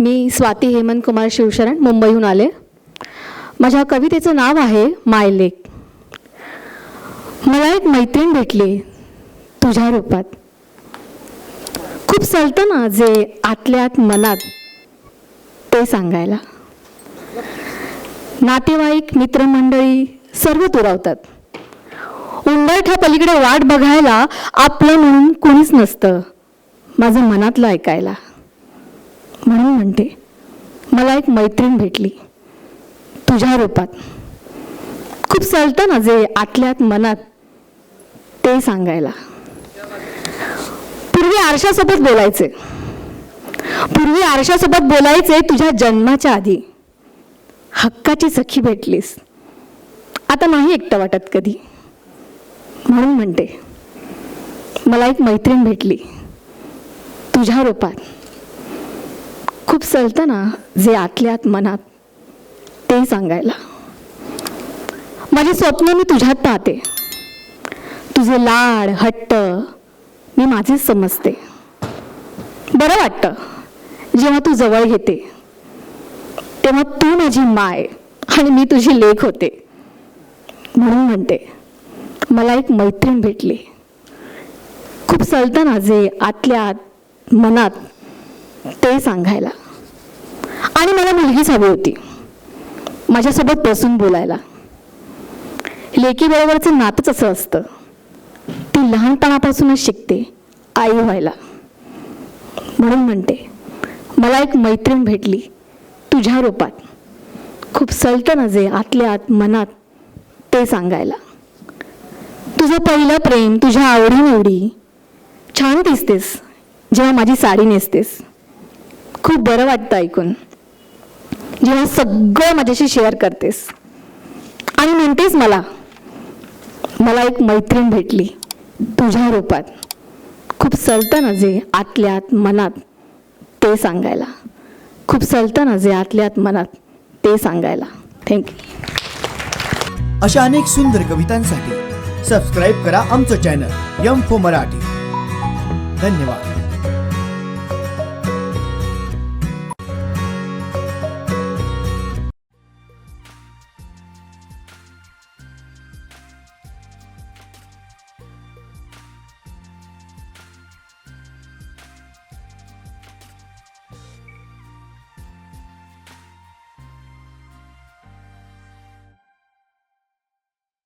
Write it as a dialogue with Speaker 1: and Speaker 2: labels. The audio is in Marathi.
Speaker 1: मी स्वाती हेमंत कुमार शिवशरण मुंबईहून आले. माझ्या कवितेचं नाव आहे माय लेक मला एक मैत्रीण भेटली तुझ्या रूपात. खूप चालतं ना जे आतल्यात मनात ते सांगायला. नातेवाईक मित्रमंडळी सर्व दुरावतात. उंबरठ्या पलीकडे वाट बघायला आपलं म्हणून कोणीच नसतं. माझं मनातलं ऐकायला. म्हणून म्हणते मला एक मैत्रीण भेटली तुझ्या रूपात. खूप चालतं ना जे आतल्यात मनात ते सांगायला. पूर्वी आरशासोबत बोलायचे. पूर्वी आरशासोबत बोलायचे तुझ्या जन्माच्या आधी. हक्काची सखी भेटलीस. आता नाही एकटं वाटत कधी. म्हणून म्हणते मला एक मैत्रीण भेटली तुझ्या रूपात. खूप सलतं ना जे आतल्यात मनात ते सांगायला. माझे स्वप्न मी तुझ्यात पाहते. तुझे लाड हट्ट मी माझेच समजते. बरं वाटतं जेव्हा तू जवळ घेते तेव्हा तू माझी माय आणि मी तुझी लेख होते. म्हणून म्हणते मला एक मैत्रीण भेटली. खूप सलतं ना जे आतल्या आत मनात ते सांगायला. आणि मला मुलगीच हवी होती. माझ्यासोबत बसून बोलायला. लेकीबरोबरचं नातंच असं असतं. ती लहानपणापासूनच शिकते आई व्हायला. म्हणून म्हणते मला एक मैत्रीण भेटली तुझ्या रूपात. खूप सलतं ना आतल्या आत मनात ते सांगायला. तुझं पहिलं प्रेम तुझ्या आवडीनिवडी. छान दिसतेस जेव्हा माझी साडी नेसतेस. खूप बरं वाटतं ऐकून. जेव्हा सगळं माझ्याशी शेअर करतेस. आणि म्हणतेस मला मला एक मैत्रीण भेटली तुझ्या रूपात. खूप सलतं ना जे आतल्यात मनात ते सांगायला. खूप सलतं ना जे आतल्यात मनात ते सांगायला. थँक्यू
Speaker 2: अशा अनेक सुंदर कवितांसाठी सबस्क्राईब करा आमचं चॅनल यम फो मराठी. धन्यवाद.